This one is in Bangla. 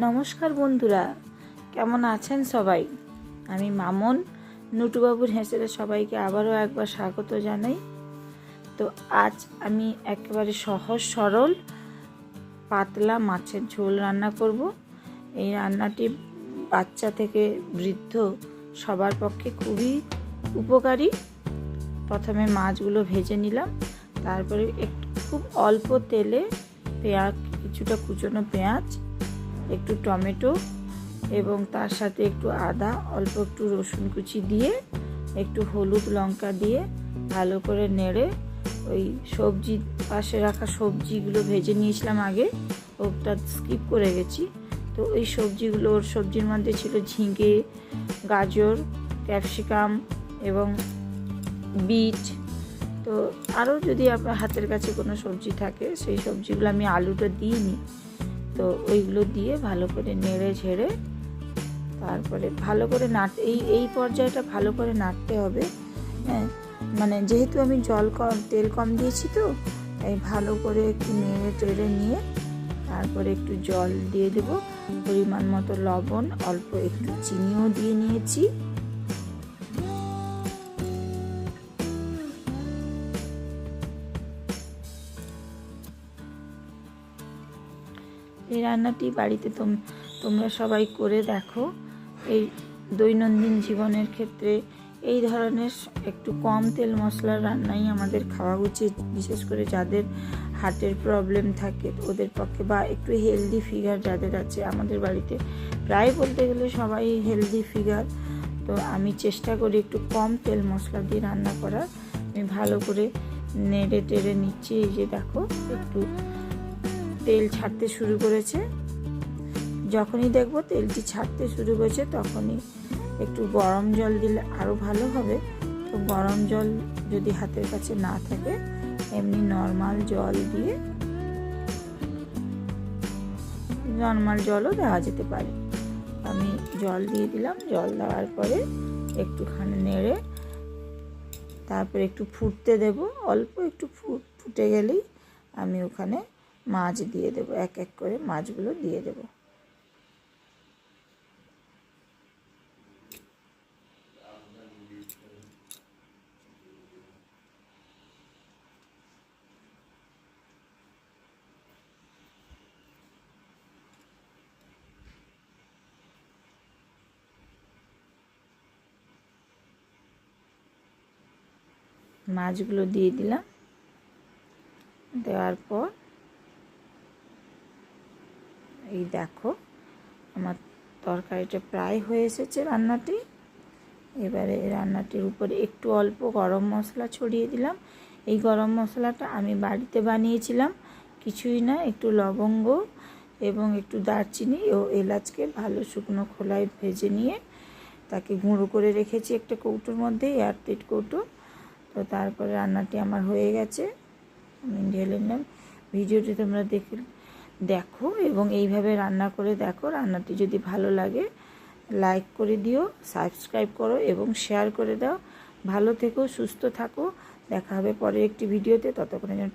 নমস্কার বন্ধুরা, কেমন আছেন সবাই? আমি মামন, নুটুবাবুর হেসেলে সবাইকে আবারও একবার স্বাগত জানাই। তো আজ আমি একেবারে সহজ সরল পাতলা মাছের ঝোল রান্না করব। এই রান্নাটি বাচ্চা থেকে বৃদ্ধ সবার পক্ষে খুবই উপকারী। প্রথমে মাছগুলো ভেজে নিলাম, তারপরে একটু খুব অল্প তেলে পেঁয়াজ, কিছুটা কুচনো পেঁয়াজ একটু টমেটো এবং তার সাথে একটু আদা, অল্প একটু রসুন কুচি দিয়ে, একটু হলুদ লঙ্কা দিয়ে ভালো করে নেড়ে ওই সবজি, পাশে রাখা সবজিগুলো ভেজে নিয়েছিলাম আগে, ওটা স্কিপ করে গেছি। তো ওই সবজিগুলো, ওর সবজির মধ্যে ছিল ঝিঙে, গাজর, ক্যাপসিকাম এবং বিট তো আরও যদি আপনার হাতের কাছে কোনো সবজি থাকে, সেই সবজিগুলো আমি আলুটা দিইনি। তো ওইগুলো দিয়ে ভালো করে নেড়ে ঝেড়ে তারপরে ভালো করে নাট, এই এই পর্যায়টা ভালো করে নাড়তে হবে। হ্যাঁ মানে যেহেতু আমি জল কম, তেল কম দিয়েছি তো, তাই ভালো করে একটু নেড়ে টেড়ে নিয়ে তারপরে একটু জল দিয়ে দেবো। পরিমাণ মতো লবণ, অল্প একটু চিনিও দিয়ে নিয়েছি। এই রান্নাটি বাড়িতে তোমরা সবাই করে দেখো। এই দৈনন্দিন জীবনের ক্ষেত্রে এই ধরনের একটু কম তেল মশলার রান্নাই আমাদের খাওয়া উচিত, বিশেষ করে যাদের হার্টের প্রবলেম থাকে ওদের পক্ষে বা একটু হেলদি ফিগার যাদের আছে আমাদের বাড়িতে। প্রায় বলতে গেলে সবাই হেলদি ফিগার, তো আমি চেষ্টা করি একটু কম তেল মশলা দিয়ে রান্না করার। আমি ভালো করে নেড়ে টেড়ে নিচ্ছি, এই যে দেখো, একটু তেল ছাড়তে শুরু করেছে। যখনই দেখব তেলটি ছাড়তে শুরু করেছে, তখনই একটু গরম জল দিলে আরও ভালো হবে। তো গরম জল যদি হাতের কাছে না থাকে, এমনি নর্মাল জল দিয়ে নর্মাল জলও দেওয়া যেতে পারে। আমি জল দিয়ে দিলাম, জল দেওয়ার পরে একটুখানি নেড়ে তারপরে একটু ফুটতে দেব। অল্প একটু ফুট গেলেই আমি ওখানে মাছ দিয়ে দেব এক এক করে মাছগুলো দিয়ে দেব। মাছগুলো দিয়ে দিলাম। দেওয়ার পর এই দেখো, আমার তরকারিটা প্রায় হয়ে এসেছে রান্নাটি। এবারে রান্নাটির উপরে একটু অল্প গরম মশলা ছড়িয়ে দিলাম। এই গরম মশলাটা আমি বাড়িতে বানিয়েছিলাম, কিছুই না, একটু লবঙ্গ এবং একটু দারচিনি ও এলাচকে ভালো শুকনো খোলায় ভেজে নিয়ে তাকে গুঁড়ো করে রেখেছি একটা কৌটোর মধ্যে এয়ারটাইট কৌটো। তো তারপরে রান্নাটি আমার হয়ে গেছে। আমি ঢেলে নিলাম। ভিডিওটি তোমরা দেখে দেখো এবং এইভাবে রান্না করে দেখো, রান্নাটি যদি ভালো লাগে লাইক করে দিও সাবস্ক্রাইব করো এবং শেয়ার করে দাও। ভালো থেকো, সুস্থ থাকো। দেখা হবে পরের একটি ভিডিওতে ততক্ষণের জন্য